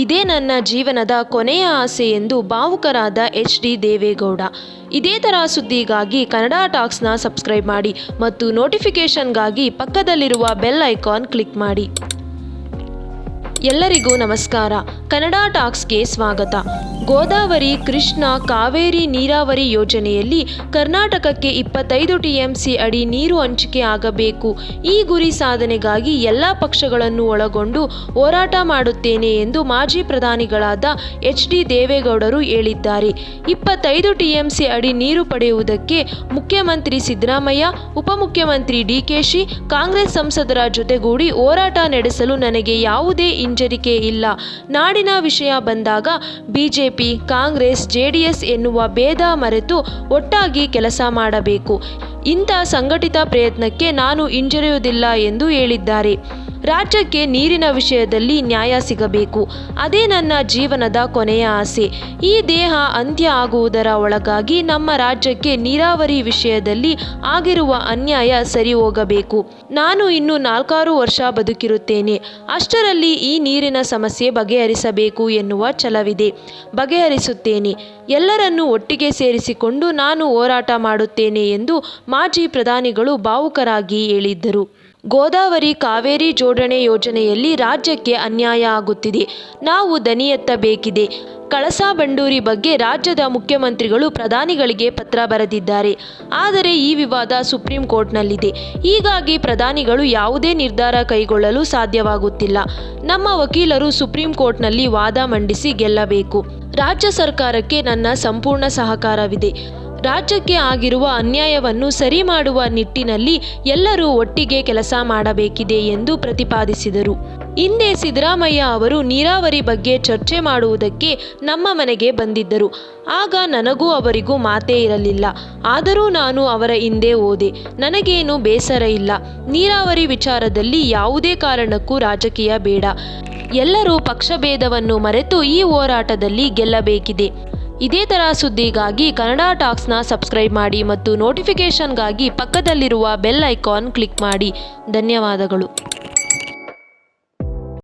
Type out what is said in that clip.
ಇದೇ ನನ್ನ ಜೀವನದ ಕೊನೆಯ ಆಸೆ ಎಂದು ಭಾವುಕರಾದ ಎಚ್ ಡಿ ದೇವೇಗೌಡ. ಇದೇ ಥರ ಸುದ್ದಿಗಾಗಿ ಕನ್ನಡ ಟಾಕ್ಸ್ನ ಸಬ್ಸ್ಕ್ರೈಬ್ ಮಾಡಿ ಮತ್ತು ನೋಟಿಫಿಕೇಷನ್ಗಾಗಿ ಪಕ್ಕದಲ್ಲಿರುವ ಬೆಲ್ ಐಕಾನ್ ಕ್ಲಿಕ್ ಮಾಡಿ. ಎಲ್ಲರಿಗೂ ನಮಸ್ಕಾರ. ಕನ್ನಡ ಟಾಕ್ಸ್ಗೆ ಸ್ವಾಗತ. ಗೋದಾವರಿ ಕೃಷ್ಣ ಕಾವೇರಿ ನೀರಾವರಿ ಯೋಜನೆಯಲ್ಲಿ ಕರ್ನಾಟಕಕ್ಕೆ ಇಪ್ಪತ್ತೈದು ಟಿಎಂಸಿ ಅಡಿ ನೀರು ಹಂಚಿಕೆ ಆಗಬೇಕು. ಈ ಗುರಿ ಸಾಧನೆಗಾಗಿ ಎಲ್ಲ ಪಕ್ಷಗಳನ್ನು ಒಳಗೊಂಡು ಹೋರಾಟ ಮಾಡುತ್ತೇನೆ ಎಂದು ಮಾಜಿ ಪ್ರಧಾನಿಗಳಾದ ಎಚ್ ಡಿ ದೇವೇಗೌಡರು ಹೇಳಿದ್ದಾರೆ. ಇಪ್ಪತ್ತೈದು ಟಿಎಂಸಿ ಅಡಿ ನೀರು ಪಡೆಯುವುದಕ್ಕೆ ಮುಖ್ಯಮಂತ್ರಿ ಸಿದ್ದರಾಮಯ್ಯ, ಉಪಮುಖ್ಯಮಂತ್ರಿ ಡಿಕೆಶಿ ಕಾಂಗ್ರೆಸ್ ಸಂಸದರ ಜೊತೆಗೂಡಿ ಹೋರಾಟ ನಡೆಸಲು ನನಗೆ ಯಾವುದೇ ಇಲ್ಲ. ನಾಡಿನ ವಿಷಯ ಬಂದಾಗ ಬಿಜೆಪಿ, ಕಾಂಗ್ರೆಸ್, ಜೆಡಿಎಸ್ ಎನ್ನುವ ಭೇದ ಮರೆತು ಒಟ್ಟಾಗಿ ಕೆಲಸ ಮಾಡಬೇಕು. ಇಂಥ ಸಂಘಟಿತ ಪ್ರಯತ್ನಕ್ಕೆ ನಾನು ಹಿಂಜರಿಯುವುದಿಲ್ಲ ಎಂದು ಹೇಳಿದ್ದಾರೆ. ರಾಜ್ಯಕ್ಕೆ ನೀರಿನ ವಿಷಯದಲ್ಲಿ ನ್ಯಾಯ ಸಿಗಬೇಕು. ಅದೇ ನನ್ನ ಜೀವನದ ಕೊನೆಯ ಆಸೆ. ಈ ದೇಹ ಅಂತ್ಯ ಆಗುವುದರ ಒಳಗಾಗಿ ನಮ್ಮ ರಾಜ್ಯಕ್ಕೆ ನೀರಾವರಿ ವಿಷಯದಲ್ಲಿ ಆಗಿರುವ ಅನ್ಯಾಯ ಸರಿ ಹೋಗಬೇಕು. ನಾನು ಇನ್ನು ನಾಲ್ಕಾರು ವರ್ಷ ಬದುಕಿರುತ್ತೇನೆ. ಅಷ್ಟರಲ್ಲಿ ಈ ನೀರಿನ ಸಮಸ್ಯೆ ಬಗೆಹರಿಸಬೇಕು ಎನ್ನುವ ಛಲವಿದೆ. ಬಗೆಹರಿಸುತ್ತೇನೆ. ಎಲ್ಲರನ್ನೂ ಒಟ್ಟಿಗೆ ಸೇರಿಸಿಕೊಂಡು ನಾನು ಹೋರಾಟ ಮಾಡುತ್ತೇನೆ ಎಂದು ಮಾಜಿ ಪ್ರಧಾನಿಗಳು ಭಾವುಕರಾಗಿ ಹೇಳಿದ್ದರು. ಗೋದಾವರಿ ಕಾವೇರಿ ಜೋಡಣೆ ಯೋಜನೆಯಲ್ಲಿ ರಾಜ್ಯಕ್ಕೆ ಅನ್ಯಾಯ ಆಗುತ್ತಿದೆ. ನಾವು ದನಿಯೆತ್ತಬೇಕಿದೆ ಕಳಸಾ ಬಂಡೂರಿ ಬಗ್ಗೆ ರಾಜ್ಯದ ಮುಖ್ಯಮಂತ್ರಿಗಳು ಪ್ರಧಾನಿಗಳಿಗೆ ಪತ್ರ ಬರೆದಿದ್ದಾರೆ. ಆದರೆ ಈ ವಿವಾದ ಸುಪ್ರೀಂ ಕೋರ್ಟ್ನಲ್ಲಿದೆ. ಹೀಗಾಗಿ ಪ್ರಧಾನಿಗಳು ಯಾವುದೇ ನಿರ್ಧಾರ ಕೈಗೊಳ್ಳಲು ಸಾಧ್ಯವಾಗುತ್ತಿಲ್ಲ. ನಮ್ಮ ವಕೀಲರು ಸುಪ್ರೀಂ ಕೋರ್ಟ್ನಲ್ಲಿ ವಾದ ಮಂಡಿಸಿ ಗೆಲ್ಲಬೇಕು. ರಾಜ್ಯ ಸರ್ಕಾರಕ್ಕೆ ನನ್ನ ಸಂಪೂರ್ಣ ಸಹಕಾರವಿದೆ. ರಾಜ್ಯಕ್ಕೆ ಆಗಿರುವ ಅನ್ಯಾಯವನ್ನು ಸರಿ ಮಾಡುವ ನಿಟ್ಟಿನಲ್ಲಿ ಎಲ್ಲರೂ ಒಟ್ಟಿಗೆ ಕೆಲಸ ಮಾಡಬೇಕಿದೆ ಎಂದು ಪ್ರತಿಪಾದಿಸಿದರು. ಹಿಂದೆ ಸಿದ್ದರಾಮಯ್ಯ ಅವರು ನೀರಾವರಿ ಬಗ್ಗೆ ಚರ್ಚೆ ಮಾಡುವುದಕ್ಕೆ ನಮ್ಮ ಮನೆಗೆ ಬಂದಿದ್ದರು. ಆಗ ನನಗೂ ಅವರಿಗೂ ಮಾತೇ ಇರಲಿಲ್ಲ. ಆದರೂ ನಾನು ಅವರ ಹಿಂದೆ ಹೋದೆ. ನನಗೇನು ಬೇಸರ ಇಲ್ಲ. ನೀರಾವರಿ ವಿಚಾರದಲ್ಲಿ ಯಾವುದೇ ಕಾರಣಕ್ಕೂ ರಾಜಕೀಯ ಬೇಡ. ಎಲ್ಲರೂ ಪಕ್ಷಭೇದವನ್ನು ಮರೆತು ಈ ಹೋರಾಟದಲ್ಲಿ ಗೆಲ್ಲಬೇಕಿದೆ. ಇದೇ ಥರ ಸುದ್ದಿಗಾಗಿ ಕನ್ನಡ ಟಾಕ್ಸ್ನ ಸಬ್ಸ್ಕ್ರೈಬ್ ಮಾಡಿ ಮತ್ತು ನೋಟಿಫಿಕೇಷನ್ಗಾಗಿ ಪಕ್ಕದಲ್ಲಿರುವ ಬೆಲ್ ಐಕಾನ್ ಕ್ಲಿಕ್ ಮಾಡಿ. ಧನ್ಯವಾದಗಳು.